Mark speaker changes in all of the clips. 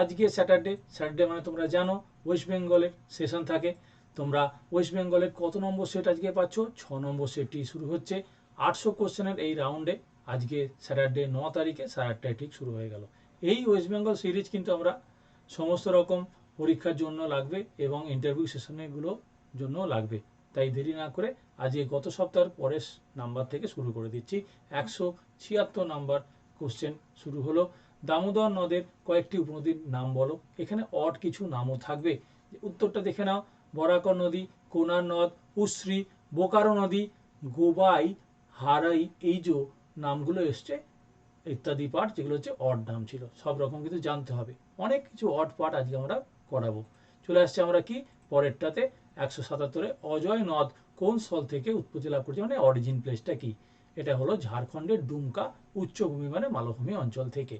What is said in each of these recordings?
Speaker 1: আজকে Saturday Saturday মানে তোমরা জানো, ওয়েস্ট বেঙ্গলের সেশন থাকে। তোমরা ওয়েস্ট বেঙ্গলের কত নম্বর সেট আজকে পাচ্ছ? ছ নম্বর সেটটি শুরু হচ্ছে। আটশো কোশ্চেনের এই রাউন্ডে আজকে স্যাটারডে ন তারিখে সাড়ে আটটায় ঠিক শুরু হয়ে গেল। এই ওয়েস্ট বেঙ্গল সিরিজ কিন্তু আমরা সমস্ত রকম পরীক্ষার জন্য লাগবে এবং ইন্টারভিউ সেশনগুলো জন্য লাগবে। তাই দেরি না করে আজকে গত সপ্তাহের পরের নাম্বার থেকে শুরু করে দিচ্ছি। একশো ছিয়াত্তর নাম্বার কোশ্চেন শুরু হলো। দামোদর নদের কয়েকটি উপনদীর নাম বলো। এখানে অট কিছু নামও থাকবে। উত্তরটা দেখে নাও। বরাকর নদী, কোনার নদ, উশ্রী, বোকারো নদী, গোবাই, হারাই, এই যে নামগুলো এসছে, ইত্যাদি পাঠ, যেগুলো হচ্ছে অড নাম ছিল। সব রকম কিন্তু জানতে হবে। অনেক কিছু অট পাঠ আজকে আমরা করাবো। চলে আসছে আমরা কি? পরেরটাতে একশো সাতাত্তরে অজয় নদ কোন স্থল থেকে উৎপত্তি লাভ করছে? মানে অরিজিন প্লেসটা কি? এটা হলো ঝাড়খণ্ডের ডুমকা উচ্চভূমি মানে মালভূমি অঞ্চল থেকে।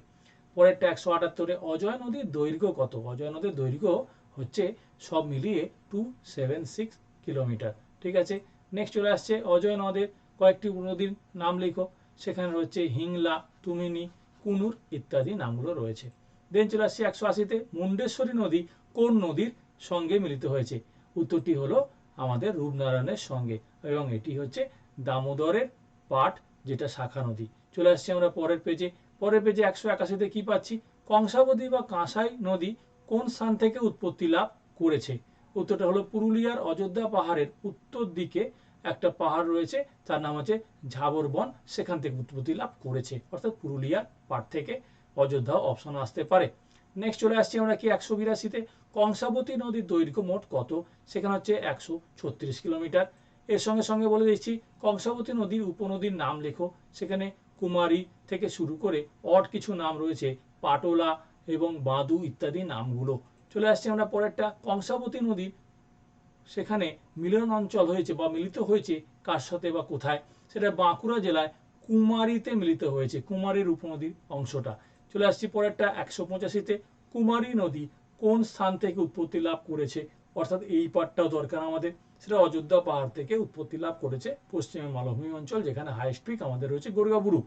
Speaker 1: পরেরটা একশো আটাত্তরে অজয় নদীর দৈর্ঘ্য কত? অজয় নদীর দৈর্ঘ্য হচ্ছে সব মিলিয়ে টু সেভেন সিক্স কিলোমিটার ঠিক আছে? নেক্সট চলে আসছে অজয় নদের কয়েকটি নদীর নাম লিখো। সেখানে রয়েছে হিংলা, তুমিনি, কুনুর ইত্যাদি নামগুলো রয়েছে। দেন চলে আসছে একশো আশিতে মুন্ডেশ্বরী নদী কোন নদীর সঙ্গে মিলিত হয়েছে? উত্তরটি হলো আমাদের রূপনারায়ণের সঙ্গে এবং এটি হচ্ছে দামোদরের পাট, যেটা শাখা নদী। চলে আসছি আমরা পরের পেজে পরের পেজে একশো একাশিতে কি পাচ্ছি? কংসাবতী বা কাঁসাই নদী কোন স্থান থেকে উৎপত্তি লাভ করেছে? উত্তরটা হলো পুরুলিয়ার অযোধ্যা পাহাড়ের উত্তর দিকে একটা পাহাড় রয়েছে, তার নাম হচ্ছে ঝাবর বন সেখান থেকে উৎপত্তি লাভ করেছে। অর্থাৎ পুরুলিয়ার পাট থেকে অযোধ্যা অপশন আসতে পারে। নেক্সট চলে আসছি আমরা কি একশো বিরাশিতে? কংসাবতী নদীর দৈর্ঘ্য মোট কত? সেখানে হচ্ছে একশো ছত্রিশ কিলোমিটার। এর সঙ্গে সঙ্গে বলে দিচ্ছি, কংসাবতী নদীর উপনদীর নাম লেখো। সেখানে কুমারী থেকে শুরু করে অট কিছু নাম রয়েছে, পাটোলা এবং বাঁদু ইত্যাদি নামগুলো। চলে আসছি আমরা পরেরটা, কংসাবতী নদী। সেখানে মিলন অঞ্চল হয়েছে বা মিলিত হয়েছে, কার সাথে বা কোথায়? সেটা বাঁকুড়া জেলায় কুমারীতে মিলিত হয়েছে কুমারীর উপনদীর অংশটা। চলে আসছি পরেরটা, একশো পঁচাশিতে। কুমারী নদী কোন স্থান থেকে উৎপত্তি লাভ করেছে? অর্থাৎ এই পাটটাও দরকার আমাদের। সেটা অযোধ্যা পাহাড় থেকে উৎপত্তি লাভ করেছে পশ্চিমের মালভূমি অঞ্চল, যেখানে হাইস্ট পিক আমাদের রয়েছে গরুগাবুরু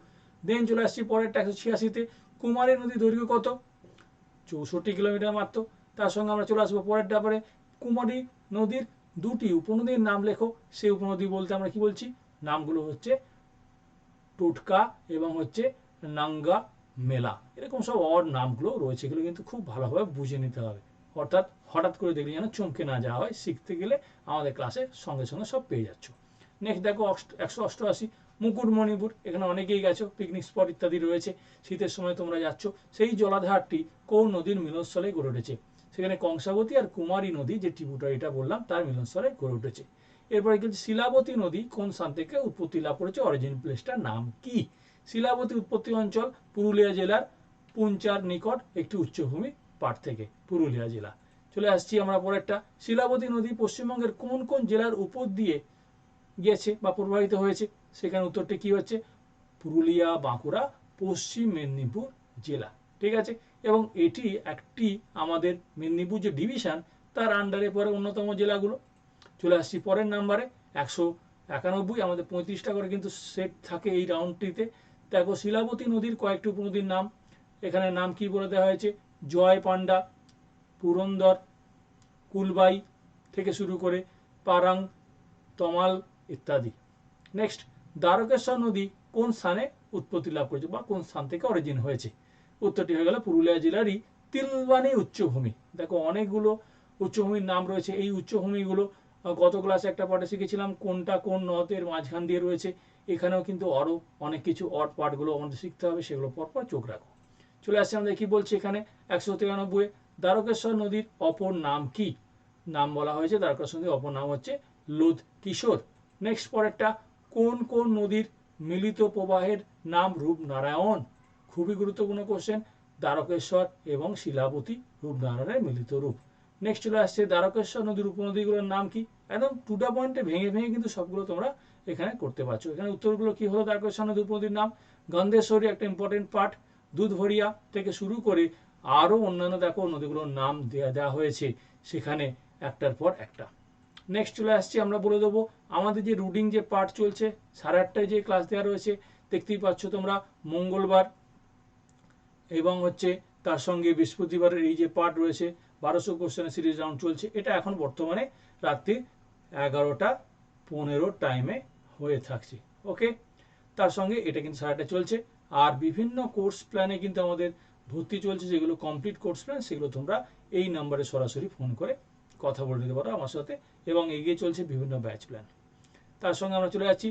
Speaker 1: দেন চলে আসছি, পরেরটা একশো ছিয়াশিতে। কুমারী নদী দৈর্ঘ্য কত? চৌষট্টি কিলোমিটার মাত্র। তার সঙ্গে আমরা চলে আসব পরের ব্যাপারে কুমারী নদীর দুটি উপনদীর নাম লেখো। সেই উপনদী বলতে আমরা কি বলছি? নামগুলো হচ্ছে টুটকা এবং হচ্ছে নাঙ্গা মেলা। এরকম সব অড নামগুলো রয়েছে, এগুলো কিন্তু খুব ভালোভাবে বুঝে নিতে হবে। অর্থাৎ হঠাৎ করে দেখলে যেন চমকে না যাওয়া হয়, শিখতে গেলে আমাদের ক্লাসে সঙ্গে সঙ্গে সব পেয়ে যাচ্ছ। নেক্সট দেখো একশো অষ্টআশি, মুকুটমণিপুর, এখানে অনেকেই গেছো পিকনিক স্পট ইত্যাদি রয়েছে, শীতের সময় তোমরা যাচ্ছ, সেই জলাধারটি কোন নদীর মিলনস্থলে গড়ে উঠেছে? সেখানে কংসাবতী আর কুমারী নদী যে ট্রিবিউটারিটা বললাম, তার মিলনস্থলে গড়ে উঠেছে। এরপরে কিন্তু শিলাবতী নদী কোন স্থান থেকে উৎপত্তি লাভ করেছে? অরিজিন প্লেসটার নাম কি? শিলাবতী উৎপত্তি অঞ্চল পুরুলিয়া জেলার পুঞ্চার নিকট একটি উচ্চভূমি পাট থেকে, পুরুলিয়া জেলা। চলে আসছি আমরা পরেরটা। শিলাবতী নদী পশ্চিমবঙ্গের কোন কোন জেলার উপর দিয়ে গেছে বা প্রবাহিত হয়েছে? সেখানে উত্তরটি কি হচ্ছে? পুরুলিয়া, বাঁকুড়া, পশ্চিম মেদিনীপুর জেলা। ঠিক আছে? এবং এটি একটি আমাদের মেদিনীপুর যে ডিভিশন তার আন্ডারে পরে অন্যতম জেলাগুলো। চলে আসছি পরের নাম্বারে একশো একানব্বই, আমাদের পঁয়ত্রিশটা করে কিন্তু সেট থাকে এই রাউন্ডটিতে দেখো, শিলাবতী নদীর কয়েকটি উপনদীর নাম। এখানে নাম কি বলে দেওয়া হয়েছে? জয় পান্ডা পুরন্দর, কুলবাই থেকে শুরু করে পারাং, তমাল ইত্যাদি। নেক্সট দ্বারকেশ্বর নদী কোন স্থানে উৎপত্তি লাভ করেছে বা কোন স্থান থেকে অরিজিন হয়েছে? উত্তরটি হয়ে গেল পুরুলিয়া জেলারই তিলবানি উচ্চভূমি। দেখো, অনেকগুলো উচ্চভূমির নাম রয়েছে। এই উচ্চভূমিগুলো গত ক্লাসে একটা পাঠে শিখেছিলাম, কোনটা কোন নদের মাঝখান দিয়ে রয়েছে। এখানেও কিন্তু আরও অনেক কিছু অট পার্টগুলো আমাদের শিখতে হবে, সেগুলো পরপর চোখ রাখো। চলে আসছে আমাদের কি বলছে এখানে একশো তিরানব্বই দ্বারকেশ্বর নদীর অপর নাম কি? নাম বলা হয়েছে দ্বারকেশ্বর নদীর অপর নাম হচ্ছে লোধ কিশোর নেক্সট পরেরটা, কোন কোন নদীর মিলিত প্রবাহের নাম রূপনারায়ণ? খুবই গুরুত্বপূর্ণ কোশ্চেন দ্বারকেশ্বর এবং শিলাবতী রূপনারায়ণের মিলিত রূপ। নেক্সট চলে আসছে, দ্বারকেশ্বর নদীর উপনদীগুলোর নাম কি? একদম টুটা পয়েন্টে ভেঙে ভেঙে কিন্তু সবগুলো তোমরা এখানে করতে পারছ। এখানে উত্তরগুলো কি হলো দ্বারকেশ্বর নদীর উপনদীর নাম? গন্ধেশ্বরী একটা ইম্পর্টেন্ট পার্ট দুধভরিয়া থেকে শুরু করে আরও অন্যান্য, দেখো, নদীগুলোর নাম দেওয়া দেওয়া হয়েছে। সেখানে একটার পর একটা। নেক্সট চলে আসছি, আমরা বলে দেবো, আমাদের যে রুডিং যে পার্ট চলছে, সাড়ে আটটায় যে ক্লাস দেওয়া রয়েছে, দেখতেই পাচ্ছ তোমরা মঙ্গলবার এবং হচ্ছে তার সঙ্গে বৃহস্পতিবারের এই যে পার্ট রয়েছে, বারোশো কোশ্চেনের সিরিজ রাউন্ড চলছে, এটা এখন বর্তমানে রাত্রি এগারোটা পনেরো টাইমে হয়ে থাকছে। ওকে তার সঙ্গে এটা কিন্তু সারাটা চলছে। আর বিভিন্ন কোর্স প্ল্যানে কিন্তু আমাদের ভর্তি চলছে, যেগুলো কমপ্লিট কোর্স প্ল্যান সেগুলো তোমরা এই নাম্বারে সরাসরি ফোন করে কথা বলে দিতে পারো আমার সাথে এবং এগিয়ে চলছে বিভিন্ন ব্যাচ প্ল্যান তার সঙ্গে আমরা চলে যাচ্ছি।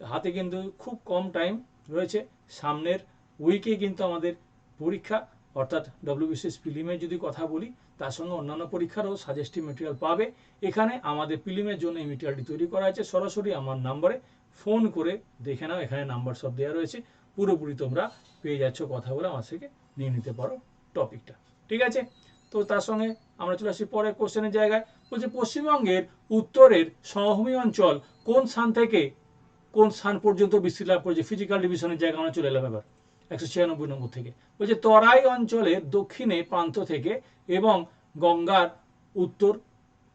Speaker 1: হাতে কিন্তু খুব কম টাইম রয়েছে। সামনের উইকে কিন্তু আমাদের পরীক্ষা, অর্থাৎ ডব্লিউবিসিএস প্রিলিমের যদি কথা বলি, তার সঙ্গে অন্যান্য পরীক্ষারও সাজেস্টিভ মেটেরিয়াল পাবে। এখানে আমাদের প্রিলিমের জন্য এই মেটেরিয়ালটি তৈরি করা আছে সরাসরি আমার নাম্বারে ফোন করে দেখে নাও, এখানে নাম্বার সব দেওয়া রয়েছে। পুরোপুরি তোমরা পেয়ে যাচ্ছ কথা বলে আমার থেকে নিয়ে নিতে পারো টপিকটা। ঠিক আছে? তো তার সঙ্গে আমরা চলে আসি পরের কোশ্চেনের জায়গায়। বলছে, পশ্চিমবঙ্গের উত্তরের সমভূমি অঞ্চল কোন স্থান থেকে কোন স্থান পর্যন্ত বিস্তৃতি লাভ করেছে? ফিজিক্যাল ডিভিশনের জায়গা আমরা চলে এলাম এবার, একশো ছিয়ানব্বই নম্বর থেকে। বলছে, তরাই অঞ্চলের দক্ষিণে প্রান্ত থেকে এবং গঙ্গার উত্তর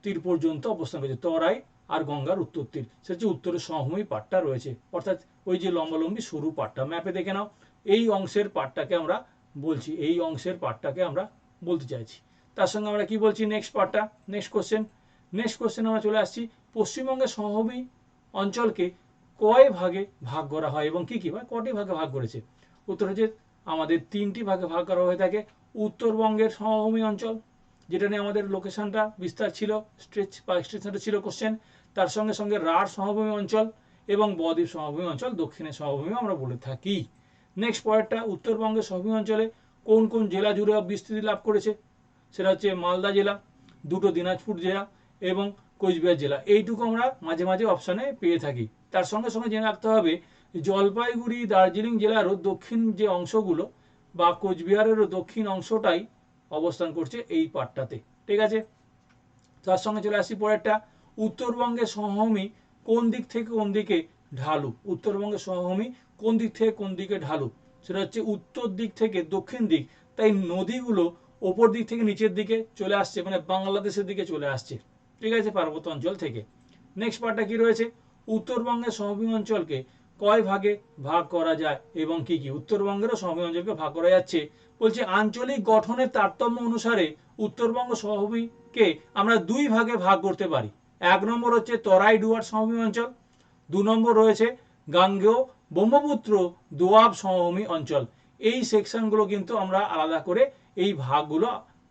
Speaker 1: তীর পর্যন্ত অবস্থান করেছে। তরাই আর গঙ্গার উত্তর তীর। সেটা হচ্ছে উত্তরের সমভূমি পাটটা রয়েছে, অর্থাৎ ওই যে লম্বালম্বি সরু পাটটা, ম্যাপে দেখে নাও। এই অংশের পাটটাকে আমরা বলছি, এই অংশের পাটটাকে আমরা বলতে চাইছি। তার সঙ্গে আমরা কি বলছি নেক্সট পার্টটা নেক্সট কোশ্চেন নেক্সট কোশ্চেন আমরা চলে আসছি, পশ্চিমবঙ্গের সমভূমি অঞ্চলকে কয় ভাগে ভাগ করা হয় এবং কি কি ভাগ কটি ভাগে ভাগ করেছে? উত্তর হচ্ছে আমাদের তিনটি ভাগে ভাগ করা হয়ে থাকে। উত্তরবঙ্গের সমভূমি অঞ্চল, যেটা নিয়ে আমাদের লোকেশনটা বিস্তার ছিল স্ট্রেচ বা এক্সটেনশনটা ছিল কোশ্চেন তার সঙ্গে সঙ্গে রাঢ় সমভূমি অঞ্চল এবং বদ্বীপ সমভূমি অঞ্চল, দক্ষিণের সমভূমি আমরা বলে থাকি। নেক্সট পয়েন্টটা উত্তরবঙ্গের সমভূমি অঞ্চলে কোন কোন জেলা জুড়ে বিস্তৃতি লাভ করেছে? সেটা হচ্ছে মালদা জেলা, দুটো দিনাজপুর জেলা এবং কোচবিহার জেলা। এইটুকু আমরা মাঝে মাঝে অপশানে পেয়ে থাকি। তার সঙ্গে সঙ্গে জেনে রাখতে হবে, জলপাইগুড়ি, দার্জিলিং জেলারও দক্ষিণ যে অংশগুলো বা কোচবিহারেরও দক্ষিণ অংশটাই অবস্থান করছে এই পাটটাতে। ঠিক আছে? তার সঙ্গে চলে আসি পরেরটা। উত্তরবঙ্গের সমভূমি কোন দিক থেকে কোন দিকে ঢালু? উত্তরবঙ্গের সমভূমি কোন দিক থেকে কোন দিকে ঢালু? সেটা হচ্ছে উত্তর দিক থেকে দক্ষিণ দিক। তাই নদীগুলো ওপর দিক থেকে নিচের দিকে চলে আসছে মানে বাংলাদেশের দিকে চলে আসছে। ঠিক আছে, পার্বত্য অঞ্চল থেকে। নেক্সট পার্টটা কি রয়েছে? উত্তরবঙ্গের সমভূমি অঞ্চলকে কয় ভাগে ভাগ করা যায় এবং কি কি? উত্তরবঙ্গেরও সমভূমি অঞ্চলকে ভাগ করা যাচ্ছে। বলছে আঞ্চলিক গঠনের তারতম্য অনুসারে উত্তরবঙ্গ সমভূমিকে আমরা দুই ভাগে ভাগ করতে পারি। এক নম্বর হচ্ছে তরাই ডুয়ার সমভূমি অঞ্চল, দু নম্বর রয়েছে গাঙ্গেয় ব্রহ্মপুত্র দোয়াব সমভূমি অঞ্চল। এই সেকশনগুলো কিন্তু আমরা আলাদা করে এই ভাগগুলো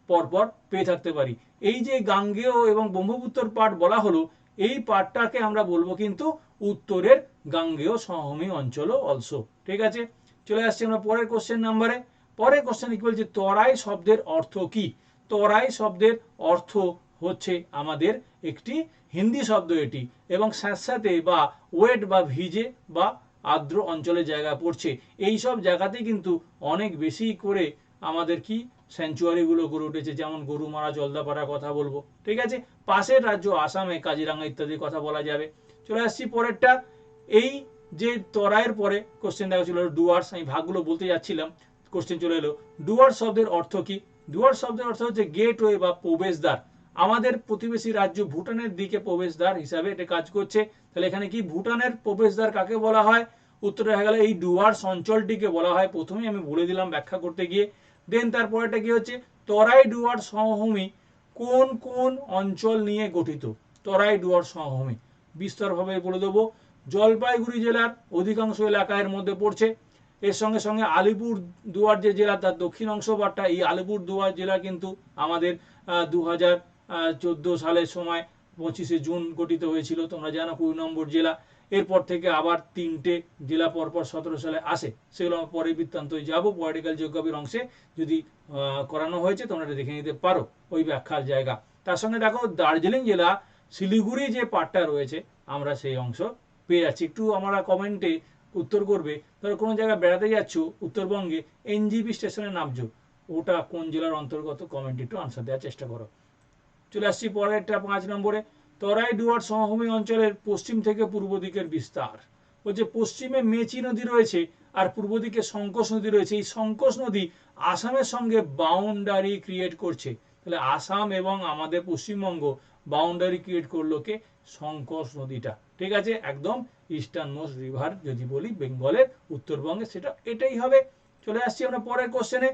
Speaker 1: পরপর পেয়ে থাকতে পারি। এই যে গাঙ্গেয় এবং ব্রহ্মপুত্র পাঠ বলা হলো, এই পাঠটাকে আমরা বলব কিন্তু উত্তরের গাঙ্গেয় সমভূমি অঞ্চলও অলসো ঠিক আছে? চলে আসছি আমরা পরের কোশ্চেন নাম্বারে পরের কোশ্চেন কি বলছে? তরাই শব্দের অর্থ কি? তরাই শব্দের অর্থ হচ্ছে আমাদের একটি হিন্দি শব্দ এটি। এবং স্যাঁতস্যাঁতে বা ওয়েট বা ভিজে বা আর্দ্র অঞ্চলের জায়গা পড়ছে। এই সব জায়গাতে কিন্তু অনেক বেশি করে আমাদের কি স্যাঞ্চুয়ারিগুলো গড়ে উঠেছে, যেমন গরুমারা জলদাপাড়ার কথা বলব। ঠিক আছে? পাশের রাজ্য আসামে কাজিরাঙ্গা ইত্যাদির কথা বলা যাবে। চলে আসছি পরেরটা। এই যে তরাইয়ের পরে কোশ্চেন দেখা ছিল ডুয়ার্স আমি ভাগগুলো বলতে যাচ্ছিলাম কোশ্চেন চলে এলো। ডুয়ার্স শব্দের অর্থ কি? ডুয়ার্স শব্দের অর্থ হচ্ছে গেটওয়ে বা প্রবেশদ্বার। আমাদের প্রতিবেশী রাজ্য ভুটানের দিকে প্রবেশদ্বার হিসাবে এটা কাজ করছে। তাহলে এখানে কি ভুটানের প্রবেশদ্বার কাকে বলা হয়? উত্তর হয়ে গেল এই ডুয়ার্স অঞ্চলটিকে বলা হয়। প্রথমেই আমি বলে দিলাম ব্যাখ্যা করতে গিয়ে। দেন তারপরেটা কি হচ্ছে? তরাই ডুয়ার্স সমভূমি কোন কোন অঞ্চল নিয়ে গঠিত? তরাই ডুয়ার্স সমভূমি। বিস্তরভাবে বলে দেবো। জলপাইগুড়ি জেলার অধিকাংশ এলাকা এর মধ্যে পড়ছে। এর সঙ্গে সঙ্গে আলিপুর দুয়ার যে জেলা, তার দক্ষিণ অংশ বারটা এই আলিপুর দুয়ার জেলা কিন্তু আমাদের দু হাজার চোদ্দ সালের সময় পঁচিশে জুন গঠিত হয়েছিল। তোমরা জানো কুড়ি নম্বর জেলা। এরপর থেকে আবার তিনটে জেলা পরপর সতেরো সালে আসে। সেগুলো আমরা পরে বৃত্তান্ত যাব। পলিটিক্যাল জিওগ্রাফির অংশে যদি করানো হয়েছে, তোমরা এটা দেখে নিতে পারো ওই ব্যাখ্যার জায়গা। তার সঙ্গে দেখো, দার্জিলিং জেলা, শিলিগুড়ি যে পার্টটা রয়েছে, আমরা সেই অংশ পেয়ে যাচ্ছি। একটু আমরা কমেন্টে উত্তর করবে। ধরো, কোনো জায়গায় বেড়াতে যাচ্ছ, উত্তরবঙ্গে এনজিপি স্টেশনে নামছো ওটা কোন জেলার অন্তর্গত? কমেন্ট একটু আনসার দেওয়ার চেষ্টা করো। চলে আসছি পরেরটা পাঁচ নম্বরে। তরাই ডুয়ার সমভূমি অঞ্চলের পশ্চিম থেকে পূর্ব দিকের বিস্তার। বলছে পশ্চিমে মেচি নদী রয়েছে আর পূর্ব দিকে সংকোষ নদী রয়েছে। এই সংকোষ নদী আসামের সঙ্গে বাউন্ডারি ক্রিয়েট করছে। তাহলে আসাম এবং আমাদের পশ্চিমবঙ্গ বাউন্ডারি ক্রিয়েট করল কে? সংকোষ নদীটা। ঠিক আছে? একদম ইস্টার্ন মোস্ট রিভার যদি বলি বেঙ্গলের উত্তরবঙ্গে সেটা এটাই হবে। চলে আসছি আমরা পরের কোশ্চেনে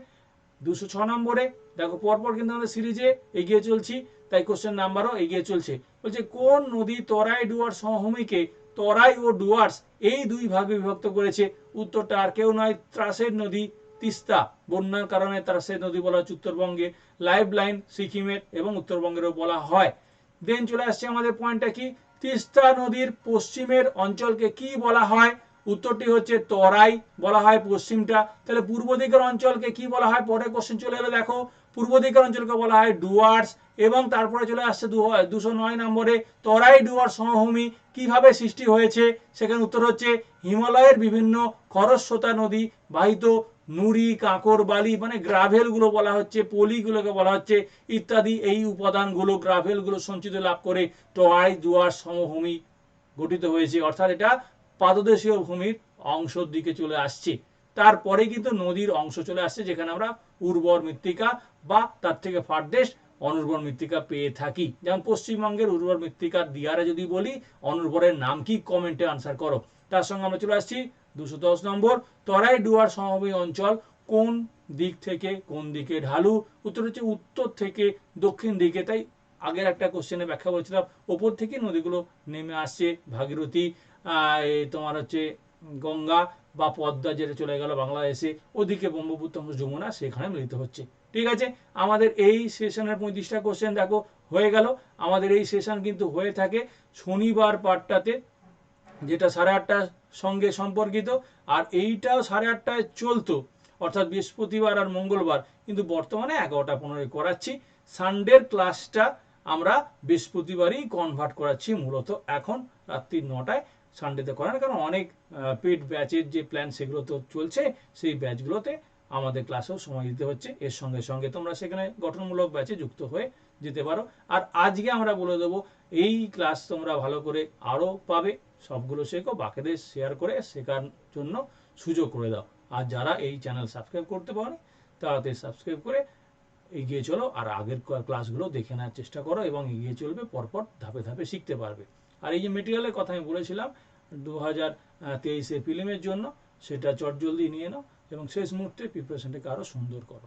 Speaker 1: দুশো ছ নম্বরে। দেখো পরপর কিন্তু আমাদের সিরিজে এগিয়ে চলছি। তাই কোশ্চেন নাম্বারও এগিয়ে চলছে। বলছে, কোন নদী তরাই ডুয়ার সমভূমিকে তরাই ও ডুয়ার্স এই দুই ভাগে বিভক্ত করেছে? উত্তরটা আর কেউ নয়, ত্রাসের নদী তিস্তা। বন্যার কারণে ত্রাসের নদী বলা হচ্ছে উত্তরবঙ্গে। লাইফ লাইন সিকিমের এবং উত্তরবঙ্গেরও বলা হয়। দেন চলে আসছে আমাদের পয়েন্টটা কি? তিস্তা নদীর পশ্চিমের অঞ্চলকে কি বলা হয়? উত্তরটি হচ্ছে তরাই বলা হয় পশ্চিমটা। তাহলে পূর্ব দিকের অঞ্চলকে কি বলা হয়? পরে কোশ্চেন চলে এলো, দেখো। পূর্ব দিকের অঞ্চলকে বলা হয় ডুয়ার্স এবং তারপরে চলে আসছে দুশো নয় নম্বরে তরাই ডুয়ার সমভূমি। কীভাবে সৃষ্টি হয়েছে? সেখানে উত্তর হচ্ছে, হিমালয়ের বিভিন্ন খরস্রোতা নদী বাহিত, নুড়ি, কাঁকর, বালি মানে গ্রাভেলগুলো বলা হচ্ছে, পলিগুলোকে বলা হচ্ছে, ইত্যাদি। এই উপাদানগুলো, গ্রাভেলগুলো সঞ্চিত লাভ করে টয় দুয়ার সমভূমি গঠিত হয়েছে। অর্থাৎ এটা পাদদেশীয় ভূমির অংশের দিকে চলে আসছে। তারপরে কিন্তু নদীর অংশ চলে আসছে, যেখানে আমরা উর্বর মৃত্তিকা বা তার থেকে ফারদেশ অনুর্বর মৃত্তিকা পেয়ে থাকি। যেমন পশ্চিমবঙ্গের উর্বর মৃত্তিকার দিয়ারে যদি বলি, অনুর্বরের নাম কি? কমেন্টে আনসার করো। তার সঙ্গে আমরা চলে আসছি দুশো দশ নম্বর, তরাই ডুয়ার সমভূমি অঞ্চল কোন দিক থেকে কোন দিকে ঢালু? উত্তর হচ্ছে উত্তর থেকে দক্ষিণ দিকে। তাই আগের একটা কোশ্চেনে ব্যাখ্যা করেছিলাম, ওপর থেকে নদীগুলো নেমে আসছে ভাগীরথী তোমার হচ্ছে গঙ্গা বা পদ্মা যেটা চলে গেল বাংলাদেশে, ওদিকে ব্রহ্মপুত্র যমুনা সেখানে মিলিত হচ্ছে। ঠিক আছে? আমাদের এই সেশনের পঁয়ত্রিশটা কোশ্চেন দেখো, হয়ে গেল। আমাদের এই সেশন কিন্তু হয়ে থাকে শনিবার পাঠটাতে, যেটা সাড়ে আটটার সঙ্গে সম্পর্কিত। আর এইটাও সাড়ে আটটায় চলতো, অর্থাৎ বৃহস্পতিবার আর মঙ্গলবার। কিন্তু বর্তমানে এগারোটা পনেরোই করাচ্ছি। সানডের ক্লাসটা আমরা বৃহস্পতিবারই কনভার্ট করাচ্ছি, মূলত এখন রাত্রি নটায়। সানডেতে করার কারণ অনেক পেড ব্যাচের যে প্ল্যান সেগুলো তো চলছে, সেই ব্যাচগুলোতে আমাদের ক্লাসেও সময় দিতে হচ্ছে। এর সঙ্গে সঙ্গে তোমরা সেখানে গঠনমূলক ব্যাচে যুক্ত হয়ে যেতে পারো। আর আজকে আমরা বলে দেবো, এই ক্লাস তোমরা ভালো করে আরও পাবে, সবগুলো শেখো, বাকিদের শেয়ার করে শেখার জন্য সুযোগ করে দাও। আর যারা এই চ্যানেল সাবস্ক্রাইব করতে পারো তাড়াতাড়ি সাবস্ক্রাইব করে এগিয়ে চলো, আর আগের ক্লাসগুলো দেখে নেওয়ার চেষ্টা করো এবং এগিয়ে চলবে, পরপর ধাপে ধাপে শিখতে পারবে। আর এই যে মেটেরিয়ালের কথা আমি বলেছিলাম দু হাজার তেইশে ফিল্মের জন্য, সেটা চটজলদি নিয়ে নাও এবং শেষ মুহূর্তে প্রিপারেশনটাকে আরও সুন্দর করো।